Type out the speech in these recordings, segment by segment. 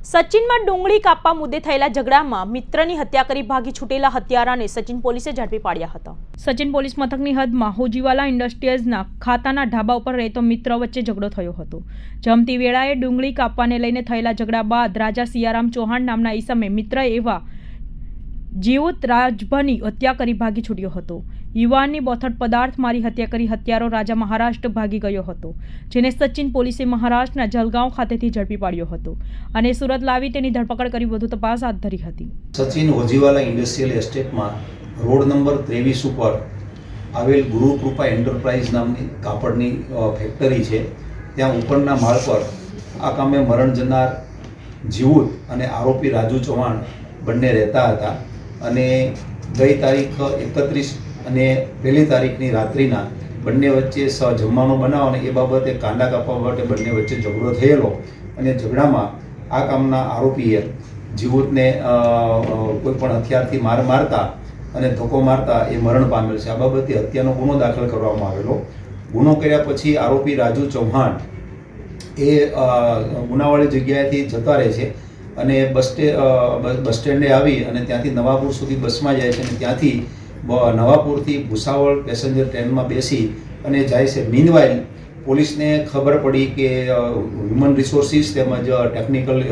સચિનમાં ડુંગળી કાપવા મુદ્દે થયેલા ઝઘડામાં મિત્રની હત્યા કરી ભાગી છૂટેલા હત્યારાને સચિન પોલીસે ઝડપી પાડ્યા હતા. સચિન પોલીસ મથકની હદમાં હોજીવાલા ઇન્ડસ્ટ્રીઝના ખાતાના ઢાબા ઉપર રહેતો મિત્ર વચ્ચે ઝઘડો થયો હતો. જમતી વેળાએ ડુંગળી કાપવાને લઈને થયેલા ઝઘડા બાદ રાજા સિયારામ ચૌહાણ નામના ઈસમે મિત્ર એવા જીવત રાજભની હત્યા કરી ભાગી છૂટ્યો હતો. યુવાનની બોથડ પદાર્થ મારી હત્યા કરી હત્યારો રાજા મહારાષ્ટ્ર ભાગી ગયો હતો, જેને સચિન પોલીસે મહારાષ્ટ્રના જલગાંવ ખાતેથી ઝડપી પાડ્યો હતો અને સુરત લાવી તેની ધરપકડ કરી વધુ તપાસ હાથ ધરી હતી. સચિન હોજીવાલા ઇન્ડસ્ટ્રીયલ એસ્ટેટમાં રોડ નંબર ત્રેવીસ ઉપર આવેલ ગુરુકૃપા એન્ટરપ્રાઇઝ નામની કાપડની ફેક્ટરી છે. ત્યાં ઉપરના માળ પર આ કામે મરણ જનાર જીવુત અને આરોપી રાજુ ચૌહાણ બંને રહેતા હતા. અને ગઈ તારીખ એકત્રીસ અને પહેલી તારીખની રાત્રિના બંને વચ્ચે સ જમવાનો બનાવ અને એ બાબતે કાંડા કાપવા માટે બંને વચ્ચે ઝઘડો થયેલો અને ઝઘડામાં આ કામના આરોપીએ જીવોતને કોઈ પણ હથિયારથી માર મારતા અને ધક્કો મારતા એ મરણ પામેલ છે. આ બાબતે હત્યાનો ગુનો દાખલ કરવામાં આવેલો. ગુનો કર્યા પછી આરોપી રાજુ ચૌહાણ એ ગુનાવાળી જગ્યાએથી જતા રહે છે. અને બસ સ્ટે બસ સ્ટેન્ડે આવી અને ત્યાંથી નવાપુર સુધી બસમાં જાય છે અને ત્યાંથી નવાપુરથી ભૂસાવળ પેસેન્જર ટ્રેનમાં બેસી અને જાય છે. મીનવાઇલ પોલીસને ખબર પડી કે હ્યુમન રિસોર્સિસ તેમજ ટેકનિકલ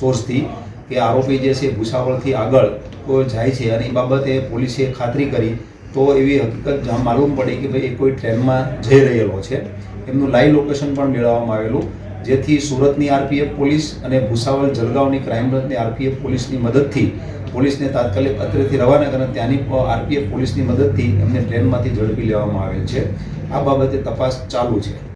સોર્સથી કે આરોપી જે છે ભૂસાવળથી આગળ તો જાય છે અને એ બાબતે પોલીસે ખાતરી કરી. તો એવી હકીકત માલુમ પડી કે ભાઈ એ કોઈ ટ્રેનમાં જઈ રહેલો છે. એમનું લાઈવ લોકેશન પણ મેળવવામાં આવેલું. જેથી સુરતની આરપીએફ પોલીસ અને ભૂસાવલ જલગાંવની ક્રાઇમ બ્રાન્ચની આરપીએફ પોલીસની મદદથી પોલીસને તાત્કાલિક અત્રેથી રવાના કરી ત્યાંની આરપીએફ પોલીસની મદદથી એમને ટ્રેનમાંથી ઝડપી લેવામાં આવેલ છે. આ બાબતે તપાસ ચાલુ છે.